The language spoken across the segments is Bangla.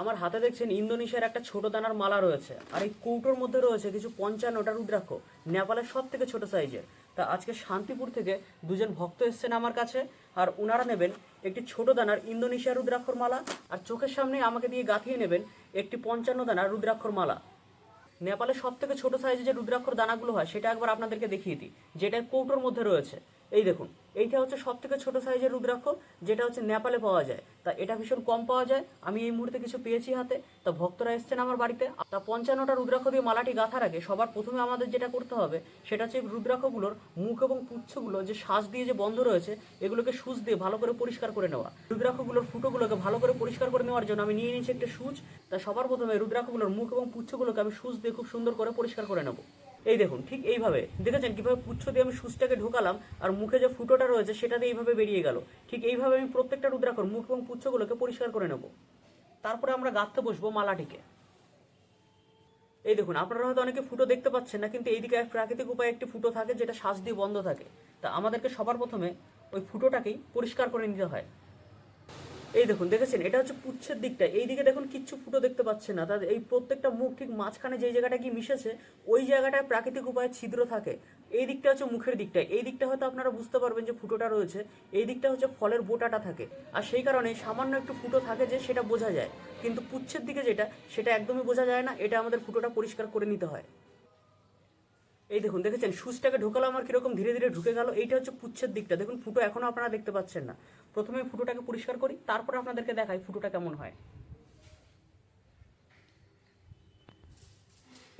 আমার হাতে দেখছেন ইন্দোনেশিয়ার একটা ছোট দানার মালা রয়েছে। আর এই কৌটোর মধ্যে রয়েছে কিছু পঞ্চান্নটা রুদ্রাক্ষ, নেপালের সব থেকে ছোট সাইজের। তা আজকে শান্তিপুর থেকে দুজন ভক্ত এসছেন আমার কাছে, আর ওনারা নেবেন একটি ছোট দানার ইন্দোনেশিয়া রুদ্রাক্ষর মালা, আর চোখের সামনে আমাকে দিয়ে গাঁথিয়ে নেবেন একটি পঞ্চান্ন দানার রুদ্রাক্ষর মালা। নেপালের সব থেকে ছোট সাইজে যে রুদ্রাক্ষর দানাগুলো হয়, সেটা একবার আপনাদেরকে দেখিয়ে দিই, যেটা কৌটোর মধ্যে রয়েছে। এই দেখুন, এইটা হচ্ছে সব থেকে ছোট সাইজের রুদ্রাক্ষ, যেটা হচ্ছে নেপালে পাওয়া যায়। তা এটা ভীষণ কম পাওয়া যায়। আমি এই মুহূর্তে কিছু পেয়েছি হাতে। তা ভক্তরা এসছেন আমার বাড়িতে। তা পঞ্চান্নটা রুদ্রাক্ষ দিয়ে মালাটি গাঁথার আগে সবার প্রথমে আমাদের যেটা করতে হবে, সেটা হচ্ছে রুদ্রাক্ষগুলোর মুখ এবং পুচ্ছগুলো যে শ্বাস দিয়ে যে বন্ধ রয়েছে, এগুলোকে সুচ দিয়ে ভালো করে পরিষ্কার করে নেওয়া। রুদ্রাক্ষগুলোর ফুটোগুলোকে ভালো করে পরিষ্কার করে নেওয়ার জন্য আমি নিয়ে নিয়েছি একটা সুচ। তা সবার প্রথমে রুদ্রাক্ষগুলোর মুখ এবং পুচ্ছগুলোকে আমি সুচ দিয়ে খুব সুন্দর করে পরিষ্কার করে নেব। এই দেখুন, ঠিক এইভাবে, দেখেছেন কীভাবে পুচ্ছ দিয়ে আমি সুচটাকে ঢোকালাম, আর মুখে যে ফুটোটা রয়েছে সেটাতে এইভাবে বেরিয়ে গেল। ঠিক এইভাবে আমি প্রত্যেকটা রুদ্রাক্ষর, মুখ এবং পুচ্ছগুলোকে পরিষ্কার করে নেব। তারপরে আমরা গাঁথতে বসবো মালাটিকে। এই দেখুন, আপনারা হয়তো অনেকে ফুটো দেখতে পাচ্ছেন না, কিন্তু এইদিকে এক প্রাকৃতিক উপায়ে একটি ফুটো থাকে, যেটা শ্বাস দিয়ে বন্ধ থাকে। তা আমাদেরকে সবার প্রথমে ওই ফুটোটাকেই পরিষ্কার করে নিতে হয়। এই দেখুন, দেখেছেন? এটা হচ্ছে পুচ্ছের দিকটা। এই দিকে দেখুন, কিচ্ছু ফুটো দেখতে পাচ্ছে না। তাদের এই প্রত্যেকটা মুখ ঠিক মাঝখানে যেই জায়গাটা কি মিশেছে, ওই জায়গাটায় প্রাকৃতিক উপায়ে ছিদ্র থাকে। এই দিকটা হচ্ছে মুখের দিকটা এই দিকটা হয়তো আপনারা বুঝতে পারবেন যে ফুটোটা রয়েছে। এই দিকটা হচ্ছে ফলের বোটাটা থাকে। আর সেই কারণে সামান্য একটু ফুটো থাকে যে সেটা বোঝা যায়। কিন্তু পুচ্ছের দিকে যেটা, সেটা একদমই বোঝা যায় না। এটা আমাদের ফুটোটা পরিষ্কার করে নিতে হয়। এই দেখুন, দেখেছেন? সুচটাকে ঢোকালো আমার কীরকম ধীরে ধীরে ঢুকে গেল, এইটা হচ্ছে পুচ্ছের দিকটা। দেখুন, ফুটো এখনও আপনারা দেখতে পাচ্ছেন না। প্রথমে ফুটোটাকে পরিষ্কার করি, তারপরে আপনাদেরকে দেখাই ফুটোটা কেমন হয়।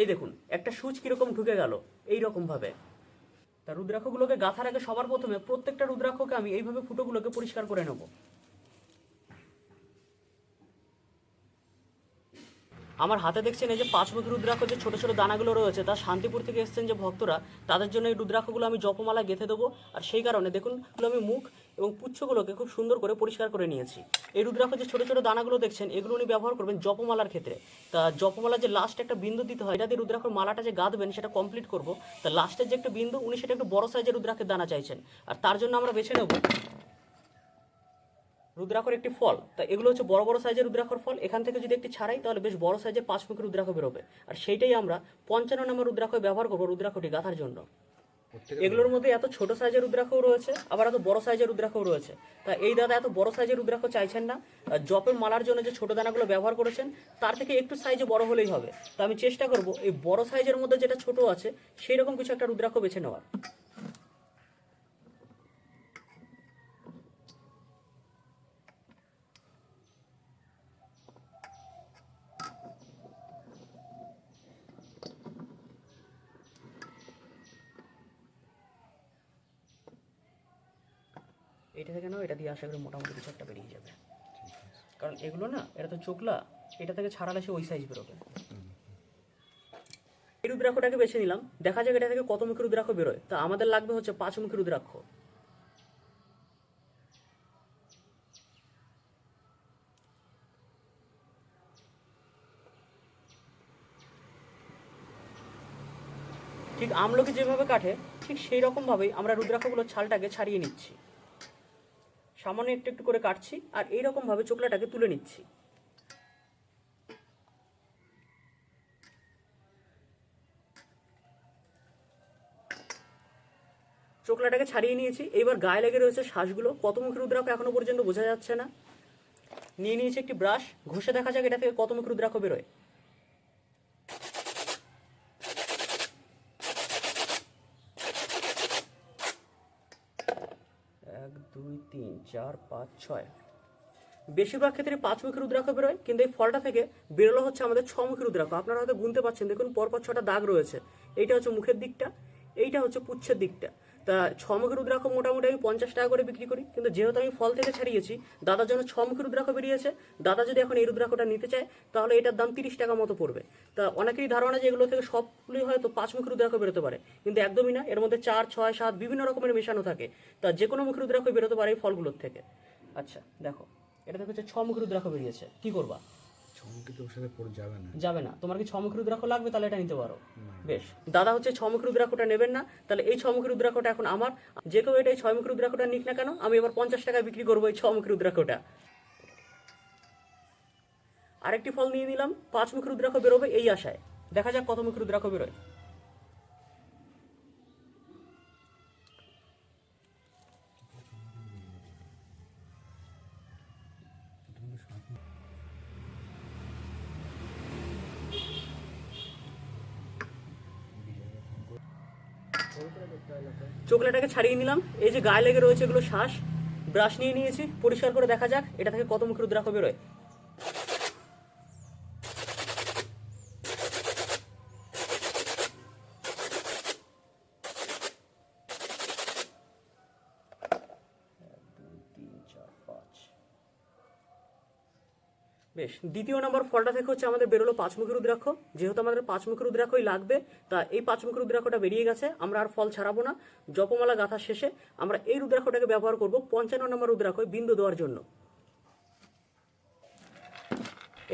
এই দেখুন, একটা সুচ কীরকম ঢুকে গেল এই রকম ভাবে তা রুদ্রাক্ষগুলোকে গাঁথার আগে সবার প্রথমে প্রত্যেকটা রুদ্রাক্ষকে আমি এইভাবে ফুটোগুলোকে পরিষ্কার করে নেব। আমার হাতে দেখছেন এই যে পাঁচমুখী রুদ্রাক্ষ যে ছোটো ছোটো দানাগুলো রয়েছে, তা শান্তিপুর থেকে এসেছেন যে ভক্তরা, তাদের জন্য এই রুদ্রাক্ষগুলো আমি জপমালা গেঁথে দেবো। আর সেই কারণে দেখুন আমি মুখ এবং পুচ্ছগুলোকে খুব সুন্দর করে পরিষ্কার করে নিয়েছি। এই রুদ্রাক্ষ যে ছোটো ছোটো দানাগুলো দেখছেন, এগুলো উনি ব্যবহার করবেন জপমালার ক্ষেত্রে। তা জপমালার যে লাস্ট একটা বিন্দু দিতে হয়, এটা দিয়ে রুদ্রাক্ষর মালাটা যে গাঁথবেন, সেটা কমপ্লিট করব। তা লাস্টের যে একটা বিন্দু, উনি সেটা একটু বড় সাইজের রুদ্রাক্ষের দানা চাইছেন। আর তার জন্য আমরা বেছে নেব রুদ্রাক্ষর একটি ফল। তা এগুলো হচ্ছে বড় বড় সাইজের রুদ্রাক্ষর ফল। এখান থেকে যদি একটি ছাড়াই তাহলে বেশ বড় সাইজের পাঁচ পাঁচমুখী রুদ্রাক্ষ বেরোবে আর সেইটাই আমরা পঞ্চান্ন নম্বর রুদ্রাক্ষ ব্যবহার করব রুদ্রাক্ষটি গাঁথার জন্য। এগুলোর মধ্যে এত ছোট সাইজের রুদ্রাক্ষও রয়েছে আবার এত বড় সাইজের রুদ্রাক্ষও রয়েছে। তা এই দাদা এত বড় সাইজের রুদ্রাক্ষ চাইছেন না। জপের মালার জন্য যে ছোট দানাগুলো ব্যবহার করেছেন তার থেকে একটু সাইজে বড় হলেই হবে। তা আমি চেষ্টা করব এই বড় সাইজের মধ্যে যেটা ছোট আছে সেই রকম কিছু একটা রুদ্রাক্ষ বেছে নেওয়ার। এটা থেকে নাও, এটা দিয়ে আশা করি মোটামুটি কিছু একটা বেরিয়ে যাবে। কারণ এগুলো না এটা তো চোখলা, এটা থেকে ছাড়ালে সে ওই সাইজ বেরোবে। এই রুদ্রাক্ষটাকে বেছে নিলাম। দেখা যাক এটা থেকে কত মুখী রুদ্রাক্ষ বেরোয়। তা আমাদের লাগবে হচ্ছে পাঁচ মুখী রুদ্রাক্ষ। ঠিক আমলকি যেভাবে কাটে, ঠিক সেই রকমভাবেই আমরা রুদ্রাক্ষগুলোর ছালটাকে ছাড়িয়ে নিচ্ছি। সামান্য একটু একটু করে কাটছি আর এইরকম ভাবে চোকলাটাকে তুলে নিচ্ছি। চোকলাটাকে ছাড়িয়ে নিয়েছি। এবার গায়ে লেগে রয়েছে শ্বাসগুলো। কত মুখী রুদ্রাক্ষ এখনও পর্যন্ত বোঝা যাচ্ছে না। নিয়ে নিয়েছি একটি ব্রাশ। ঘষে দেখা যাক এটা থেকে কত মুখী রুদ্রাক্ষ বেরোয় এক দুই তিন চার, পাঁচ, ছয়। বেশিরভাগ ক্ষেত্রে পাঁচমুখী রুদ্রাক্ষ বেরোয়, কিন্তু এই ফলটা থেকে বেরোলো হচ্ছে আমাদের ছমুখী রুদ্রাক্ষ। আপনারা হয়তো গুনতে পারছেন, দেখুন পরপর ছটা দাগ রয়েছে। এইটা হচ্ছে মুখের দিকটা, এইটা হচ্ছে পুচ্ছের দিকটা। তা ছ ছমুখী রুদ্রাক্ষ মোটামুটি আমি পঞ্চাশ টাকা করে বিক্রি করি। কিন্তু যেহেতু আমি ফল থেকে ছাড়িয়েছি দাদার জন্য ছমুখী রুদ্রাক্ষ বেরিয়েছে, দাদা যদি এখন এই রুদ্রাক্ষটা নিতে চায়, তাহলে এটার দাম তিরিশ টাকা মতো পড়বে। তা অনেকেরই ধারণা যে এগুলো থেকে সবগুলোই হয়তো পাঁচ পাঁচমুখী রুদ্রাক্ষ বেরোতে পারে, কিন্তু একদমই না। এর মধ্যে চার, ছয়, সাত বিভিন্ন রকমের মেশানো থাকে। তা যে কোনো মুখী রুদ্রাক্ষ বেরোতে পারে এই ফলগুলোর থেকে। আচ্ছা দেখো, এটা থেকে হচ্ছে ছ মুখী রুদ্রাক্ষ বেরিয়েছে। কি করবা? সাথে পড়ে যাবে না। যাবে না। তোমার কি ছমুখী রুদ্রাক্ষ লাগবে? তাহলে এটা নিতে পারো। বেশ। দাদা হচ্ছে ছমুখী রুদ্রাক্ষটা নেবেন না। তাহলে এই ছমুখী রুদ্রাক্ষটা এখন আমার। যে কেউ এটা এই ছয়মুখী রুদ্রাক্ষটা নিক না কেন আমি এবার পঞ্চাশ বিক্রি করব এই ছমুখী রুদ্রাক্ষটা। আরেকটি ফল নিয়ে নিলাম। পাঁচ মুখ রুদ্রাক্ষ বেরোবে এই আশায়। দেখা যাক কত মুখ রুদ্রাক্ষ বেরোয়। চোখলাটাকে ছাড়িয়ে নিলাম। এই যে গায়ে লেগে রয়েছে এগুলো শ্বাস, ব্রাশ নিয়ে নিয়েছি, পরিষ্কার করে দেখা যাক, এটা থেকে কত মুখের রুদ্রাক্ষ বেরোয়। বেশ, দ্বিতীয় নম্বর ফলটা থেকে হচ্ছে আমাদের বেরোলো পাঁচমুখী রুদ্রাক্ষ। যেহেতু আমাদের পাঁচমুখী রুদ্রাক্ষই লাগবে, তা এই পাঁচমুখী রুদ্রাক্ষটা বেরিয়ে গেছে, আমরা আর ফল ছাড়াবো না। জপমালা গাথা শেষে আমরা এই রুদ্রাক্ষটাকে ব্যবহার করব পঞ্চান্ন নম্বর রুদ্রাক্ষ বিন্দু দেওয়ার জন্য।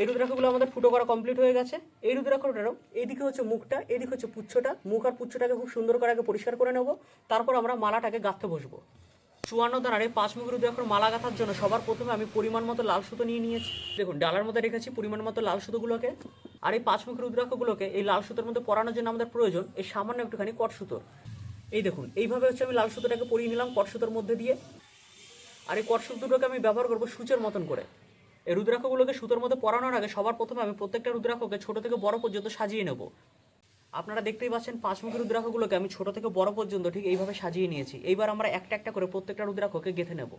এই রুদ্রাক্ষগুলো আমাদের ফুটো করা কমপ্লিট হয়ে গেছে। এই রুদ্রাক্ষটারও এদিকে হচ্ছে মুখটা, এদিকে হচ্ছে পুচ্ছটা। মুখ আর পুচ্ছটাকে খুব সুন্দর করে আগে পরিষ্কার করে নেব, তারপর আমরা মালাটাকে গাঁথতে বসবো। চুয়ান্ন দানারে পাঁচ মুখ রুদ্রাক্ষর মালা গাঁথার জন্য সবার প্রথমে আমি পরিমাণ মতো লাল সুতো নিয়ে নিয়েছি। দেখুন, ডালার মধ্যে রেখেছি পরিমাণ মতো লাল সুতোগুলোকে আর এই পাঁচ মুখ রুদ্রাক্ষগুলোকে এই লাল সুতোর মধ্যে পরানোর জন্য আমাদের প্রয়োজন এই সামান্য একটুখানি কট সুতোর এই দেখুন, এইভাবে হচ্ছে আমি লাল সুতোটাকে পরিয়ে নিলাম কট সুতোর মধ্যে দিয়ে। আর এই কট সুতোটাকে আমি ব্যবহার করব সূচের মতন করে। এই রুদ্রাক্ষগুলোকে সুতোর মধ্যে পরানোর আগে সবার প্রথমে আমি প্রত্যেকটা রুদ্রাক্ষকে ছোট থেকে বড় পর্যন্ত সাজিয়ে নেব। আপনারা দেখতেই পাচ্ছেন পাঁচমুখী রুদ্রাক্ষগুলোকে আমি ছোট থেকে বড় পর্যন্ত ঠিক এইভাবে সাজিয়ে নিয়েছি। এইবার আমরা একটা একটা করে প্রত্যেকটা রুদ্রাক্ষকে গেঁথে নেব।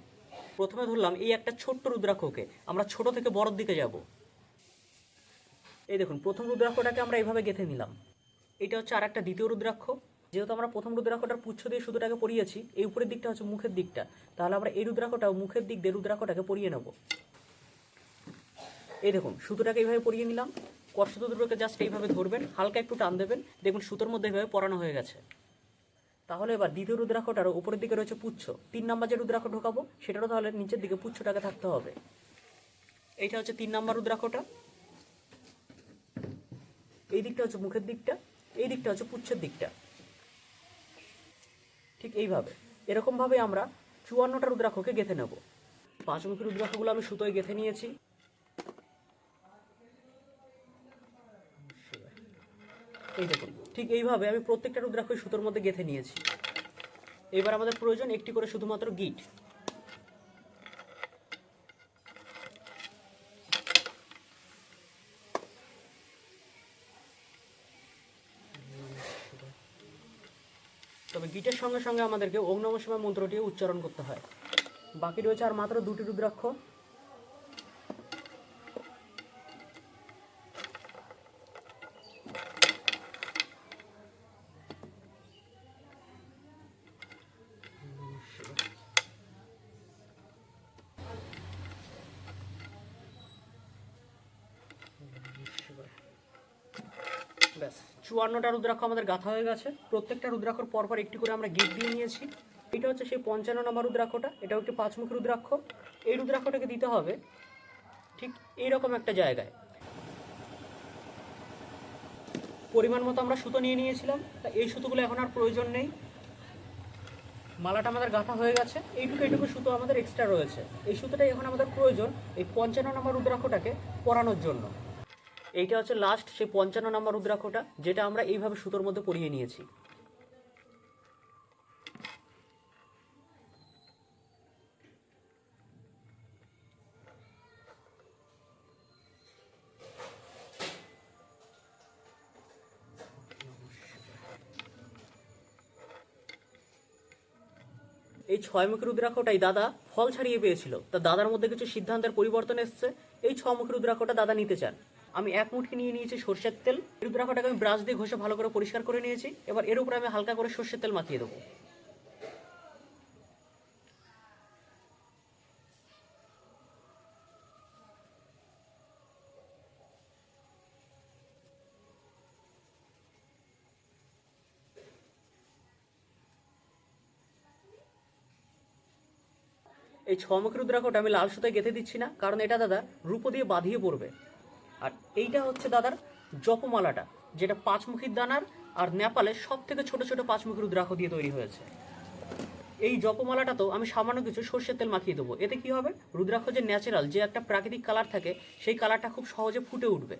প্রথমে ধরলাম এই একটা ছোট্ট রুদ্রাক্ষকে, আমরা ছোট থেকে বড়র দিকে যাব। এই দেখুন, প্রথম রুদ্রাক্ষটাকে আমরা এইভাবে গেঁথে নিলাম। এটা হচ্ছে আর একটা দ্বিতীয় রুদ্রাক্ষ। যেহেতু আমরা প্রথম রুদ্রাক্ষটার পুচ্ছ দিয়ে সুতোটাকে পরিয়েছি, এই উপরের দিকটা হচ্ছে মুখের দিকটা। তাহলে আমরা এই রুদ্রাক্ষটাও মুখের দিক দিয়ে রুদ্রাক্ষটাকে পরিয়ে নেব। এই দেখুন, সুতোটাকে এইভাবে পরিয়ে নিলাম। সুতো দুটোকে জাস্ট এইভাবে ধরবেন, হালকা একটু টান দেবেন দেখুন সুতোর মধ্যে এইভাবে পরানো হয়ে গেছে। তাহলে এবার দ্বিতীয় রুদ্রাক্ষটারও উপরের দিকে রয়েছে পুচ্ছ। তিন নাম্বার যে রুদ্রাক্ষ ঢোকাবো, সেটারও তাহলে নিচের দিকে পুচ্ছটাকে থাকতে হবে। এইটা হচ্ছে তিন নাম্বার রুদ্রাক্ষটা। এই দিকটা হচ্ছে মুখের দিকটা, এই দিকটা হচ্ছে পুচ্ছের দিকটা। ঠিক এইভাবে। এরকমভাবে আমরা চুয়ান্নটা রুদ্রাক্ষকে গেঁথে নেব। পাঁচমুখী রুদ্রাক্ষগুলো আমি সুতোয় গেঁথে নিয়েছি। এই দেখুন ঠিক এইভাবে আমি প্রত্যেকটা রুদ্রাক্ষ সুতোর মধ্যে গেঁথে নিয়েছি। এবার আমাদের প্রয়োজন একটি করে শুধুমাত্র গিট। তবে গিটের সঙ্গে সঙ্গে আমাদেরকে ওম নমঃ শিবায় মন্ত্রটি উচ্চারণ করতে হয়। বাকি রয়েছে আর মাত্র দুটি রুদ্রাক্ষ। চুয়ান্নটা রুদ্রাক্ষ আমাদের গাঁথা হয়ে গেছে। প্রত্যেকটা রুদ্রাক্ষর পরপর একটি করে আমরা গিট দিয়ে নিয়েছি। এটা হচ্ছে সেই পঞ্চান্ন নম্বর রুদ্রাক্ষটা। এটাও একটি পাঁচমুখী রুদ্রাক্ষ। এই রুদ্রাক্ষটাকে দিতে হবে ঠিক এইরকম একটা জায়গায়। পরিমাণ মতো আমরা সুতো নিয়ে নিয়েছিলাম। তা এই সুতোগুলো এখন আর প্রয়োজন নেই। মালাটা আমাদের গাঁথা হয়ে গেছে। এইটুকু এইটুকু সুতো আমাদের এক্সট্রা রয়েছে। এই সুতোটাই এখন আমাদের প্রয়োজন এই পঞ্চান্ন নম্বর রুদ্রাক্ষটাকে পরানোর জন্য। এইটা হচ্ছে লাস্ট সেই পঞ্চান্ন নম্বর রুদ্রাক্ষটা, যেটা আমরা এইভাবে সুতোর মধ্যে পরিয়ে নিয়েছি। এই ছয়মুখী রুদ্রাক্ষটাই দাদা ফল ছাড়িয়ে পেয়েছিল। তা দাদার মধ্যে কিছু সিদ্ধান্তের পরিবর্তন এসছে। এই ছমুখী রুদ্রাক্ষটা দাদা নিতে চান। আমি এক মুঠি নিয়ে নিয়েছি সর্ষের তেল। এই রুদ্রাক্ষটাকে আমি ব্রাশ দিয়ে ঘষে ভালো করে পরিষ্কার করে নিয়েছি। এবার এর উপরে আমি হালকা করে সর্ষের তেল মাখিয়ে দেবো। এই ছমুখী রুদ্রাক্ষটা আমি লাল সুতায় গেঁথে দিচ্ছি না, কারণ এটা, দাদা, রূপো দিয়ে বাঁধিয়ে পড়বে আর এইটা হচ্ছে দাদার জপমালাটা, যেটা পাঁচমুখীর দানার আর নেপালে সব থেকে ছোটো ছোটো পাঁচমুখী রুদ্রাক্ষ দিয়ে তৈরি হয়েছে। এই জপমালাটা তো আমি সামান্য কিছু সর্ষের তেল মাখিয়ে দেবো। এতে কি হবে? রুদ্রাক্ষ যে ন্যাচারাল যে একটা প্রাকৃতিক কালার থাকে, সেই কালারটা খুব সহজে ফুটে উঠবে।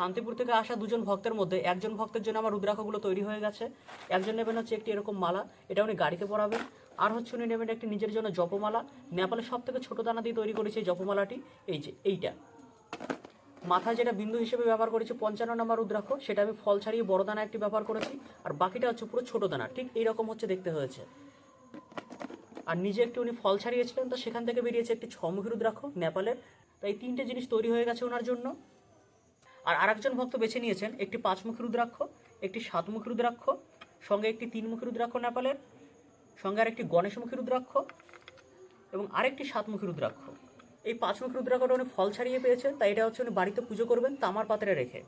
শান্তিপুর থেকে আসা দুজন ভক্তের মধ্যে একজন ভক্তের জন্য আমার রুদ্রাক্ষগুলো তৈরি হয়ে গেছে। একজন নেবেন হচ্ছে একটি এরকম মালা, এটা উনি গাড়িতে পরাবেন। আর হচ্ছে উনি নেবেন একটি নিজের জন্য জপমালা। নেপালের সব থেকে ছোটো দানা দিয়ে তৈরি করেছে জপমালাটি। এই যে, এইটা। মাথায় যেটা বিন্দু হিসেবে ব্যবহার করেছি পঞ্চান্ন নম্বর রুদ্রাক্ষ, সেটা আমি ফল ছাড়িয়ে বড় দানা একটি ব্যবহার করেছি। আর বাকিটা হচ্ছে পুরো ছোটো দানা, ঠিক এইরকম হচ্ছে দেখতে হয়েছে। আর নিজে একটি উনি ফল ছাড়িয়েছিলেন, তো সেখান থেকে বেরিয়েছে একটি ছমুখী রুদ্রাক্ষ নেপালের। তাই তিনটে জিনিস তৈরি হয়ে গেছে ওনার জন্য। আর আরেকজন ভক্ত বেছে নিয়েছেন একটি পাঁচমুখী রুদ্রাক্ষ, একটি সাতমুখী রুদ্রাক্ষ, সঙ্গে একটি তিনমুখী রুদ্রাক্ষ নেপালের, সঙ্গে আরেকটি গণেশমুখী রুদ্রাক্ষ এবং আরেকটি সাতমুখী রুদ্রাক্ষ। এই পাঁচমুখী রুদ্রাক্ষটা উনি ফল ছাড়িয়ে পেয়েছেন, তাই এটা হচ্ছে উনি বাড়িতে পুজো করবেন তামার পাত্রে রেখে।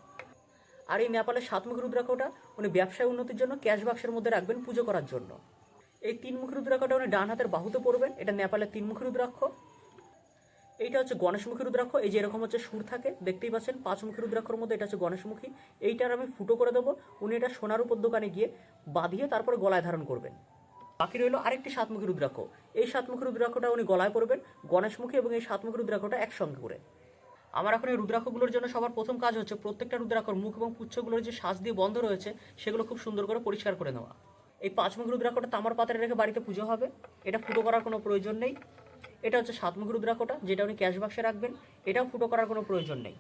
আর এই নেপালের সাতমুখী রুদ্রাক্ষটা উনি ব্যবসায় উন্নতির জন্য ক্যাশ বাক্সের মধ্যে রাখবেন পুজো করার জন্য। এই তিনমুখী রুদ্রাক্ষটা উনি ডান হাতের বাহুতে পড়বেন, এটা নেপালের তিনমুখী রুদ্রাক্ষ। এইটা হচ্ছে গণেশমুখী রুদ্রাক্ষ। এই যে এরকম হচ্ছে সুর থাকে, দেখতেই পাচ্ছেন পাঁচমুখী রুদ্রাক্ষর মধ্যে এটা হচ্ছে গণেশমুখী। এইটার আমি ফুটো করে দেবো। উনি এটা সোনার উপর দোকানে গিয়ে বাঁধিয়ে তারপরে গলায় ধারণ করবেন। বাকি রইল আরেকটি সাতমুখী রুদ্রাক্ষ। এই সাতমুখী রুদ্রাক্ষটা উনি গলায় পরবেন, গণেশমুখী এবং এই সাতমুখী রুদ্রাক্ষটা একসঙ্গে করে। আমার এখন এই রুদ্রাক্ষগুলোর জন্য সবার প্রথম কাজ হচ্ছে প্রত্যেকটা রুদ্রাক্ষর মুখ এবং পুচ্ছগুলোর যে শ্বাস দিয়ে বন্ধ রয়েছে, সেগুলো খুব সুন্দর করে পরিষ্কার করে নেওয়া। এই পাঁচমুখী রুদ্রাক্ষটা তামার পাত্রে রেখে বাড়িতে পুজো হবে। এটা ফুটো করার কোনো প্রয়োজন নেই। এটা হচ্ছে সাতমুখী রুদ্রাক্ষটা, যেটা উনি ক্যাশ বাক্সে রাখবেন। এটাও ফুটো করার কোনো প্রয়োজন নেই।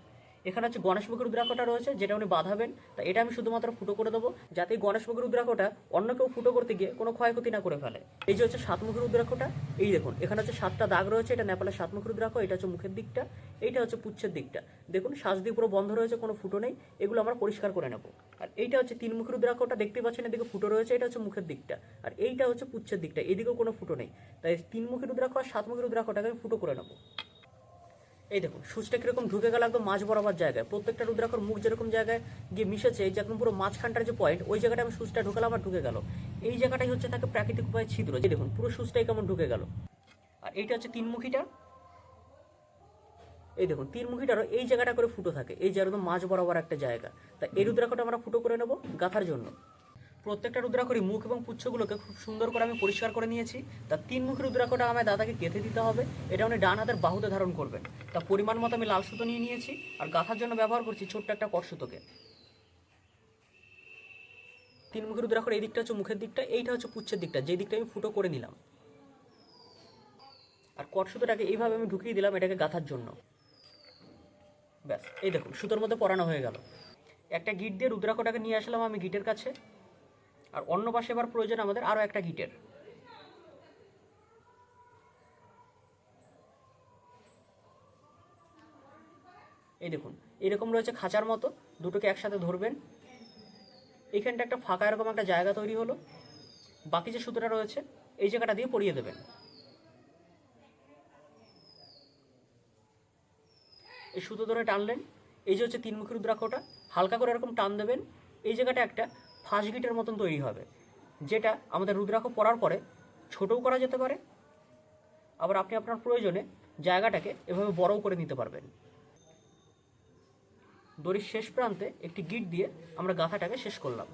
এখানে হচ্ছে গণেশমুখী রুদ্রাক্ষটা রয়েছে, যেটা উনি বাঁধাবেন। তা এটা আমি শুধুমাত্র ফুটো করে দেবো, যাতে এই গণেশমুখী রুদ্রাক্ষটা অন্য কেউ ফুটো করতে গিয়ে কোনো ক্ষয়ক্ষতি না করে ফেলে। এই যে হচ্ছে সাতমুখী রুদ্রাক্ষটা এই দেখুন, এখানে হচ্ছে সাতটা দাগ রয়েছে, এটা নেপালের সাতমুখী রুদ্রাক্ষ এটা হচ্ছে মুখের দিকটা, এইটা হচ্ছে পুচ্ছের দিকটা। দেখুন শ্বাস দিয়ে পুরো বন্ধ রয়েছে, কোনো ফুটো নেই, এগুলো আমরা পরিষ্কার করে নেব। আর এইটা হচ্ছে তিনমুখী রুদ্রাক্ষটা দেখতে পাচ্ছেন এদিকে ফুটো রয়েছে, এটা হচ্ছে মুখের দিকটা। আর এইটা হচ্ছে পুচ্ছের দিকটা, এদিকেও কোনো ফুটো নেই। তাই তিনমুখী রুদ্রাক্ষ আর সাতমুখী রুদ্রাক্ষটাকে আমি ফুটো করে নেব। এই দেখুন সুচটা কীরকম ঢুকে গেল একদম মাছ বরাবর জায়গায়। প্রত্যেকটা রুদ্রাক্ষর মুখ যেরকম জায়গায় গিয়ে মিশেছে, এই যে একদম পুরো মাঝখানটার যে পয়েন্ট ওই জায়গাটা আমি সুচটা ঢুকালাম আর ঢুকে গেল। এই জায়গাটাই হচ্ছে তাকে প্রাকৃতিক উপায়ে ছিদ্র। যে দেখুন, পুরো সুচটাই কেমন ঢুকে গেল। আর এইটা হচ্ছে তিনমুখীটা। এই দেখুন, তিনমুখীটারও এই জায়গাটা করে ফুটো থাকে। এই যে একদম মাঝ বরাবর একটা জায়গা। তা এই রুদ্রাক্ষটা আমরা ফুটো করে নেব গাথার জন্য। প্রত্যেকটা রুদ্রাক্ষরই মুখ এবং পুচ্ছগুলোকে খুব সুন্দর করে আমি পরিষ্কার করে নিয়েছি। তা তিন মুখের রুদ্রাক্ষটা আমার দাদাকে গেঁথে দিতে হবে। এটা উনি ডান হাতের বাহুতে ধারণ করবেন। তা পরিমাণ মতো আমি লাল সুতো নিয়ে নিয়েছি আর গাঁথার জন্য ব্যবহার করছি ছোট্ট একটা কট সুতোকে। তিন মুখের রুদ্রাক্ষর এই দিকটা হচ্ছে মুখের দিকটা, এইটা হচ্ছে পুচ্ছের দিকটা, যেই দিকটা আমি ফুটো করে নিলাম। আর কট সুতোটাকে এইভাবে আমি ঢুকিয়ে দিলাম এটাকে গাঁথার জন্য। ব্যাস, এই দেখুন, সুতোর মধ্যে পরানো হয়ে গেল। একটা গিট দিয়ে রুদ্রাক্ষটাকে নিয়ে আসলাম আমি গিটের কাছে। আর অন্য পাশে এবার প্রয়োজন আমাদের আরও একটা গিটের এই দেখুন, এরকম রয়েছে খাঁচার মতো, দুটোকে একসাথে ধরবেন। এখানটা একটা ফাঁকা এরকম একটা জায়গা তৈরি হলো। বাকি যে সুতোটা রয়েছে, এই জায়গাটা দিয়ে পরিয়ে দেবেন। এই সুতো ধরে টানলেন, এই যে হচ্ছে তিনমুখী রুদ্রাক্ষটা, হালকা করে এরকম টান দেবেন। এই জায়গাটা একটা ফাঁস গিটের মতন তৈরি হবে। যেটা আমাদের রুদ্রাক্ষ পরার পরে ছোটও করা যেতে পারে। আবার আপনি আপনার প্রয়োজনে জায়গাটাকে এভাবে বড়ও করে নিতে পারবেন। দড়ির শেষ প্রান্তে একটি গিট দিয়ে আমরা গাঁথাটাকে শেষ করলাম।